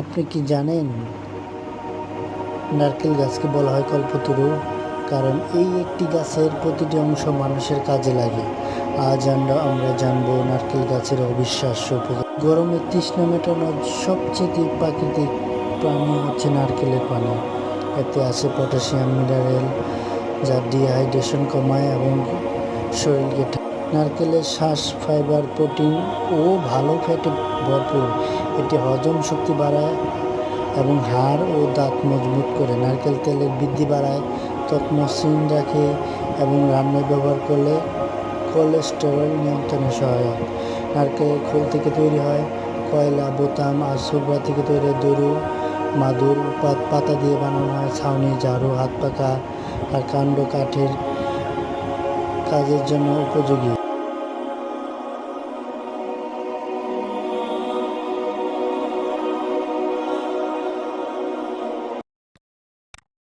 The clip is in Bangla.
আপনি কি জানেন? নারকেল গাছকে বলা হয় কল্পতরু, কারণ এই একটি গাছের প্রতিটি অংশ মানুষের কাজে লাগে। আজ আমরা আমরা জানব নারকেল গাছের অবিশ্বাস্য গরমে তৃষ্ণা মেটানোর সবচেয়ে প্রাকৃতিক প্রাণী হচ্ছে নারকেলের পানি। এতে আছে পটাশিয়াম, মিনারেল, যা ডিহাইড্রেশন কমায় এবং শরীরকে নারকেলের শ্বাস, ফাইবার, প্রোটিন ও ভালো ফ্যাটে ভরপুর। এটি হজম শক্তি বাড়ায় এবং হাড় ও দাঁত মজবুত করে। নারকেল তেলের বৃদ্ধি বাড়ায় ত্বক মসৃণ রাখে এবং রান্নায় ব্যবহার করলে কোলেস্টেরল নিয়ন্ত্রণে সহায়ক। নারকেলের খোল থেকে তৈরি হয়, কয়লা, বোতাম, আর সুবরা থেকে তৈরি দড়ু মাদুর, পাত, পাতা দিয়ে বানানো হয়, ছাউনি, ঝাড়ু, হাত পাকা আর কাণ্ড কাঠের কাজের জন্য উপযোগী।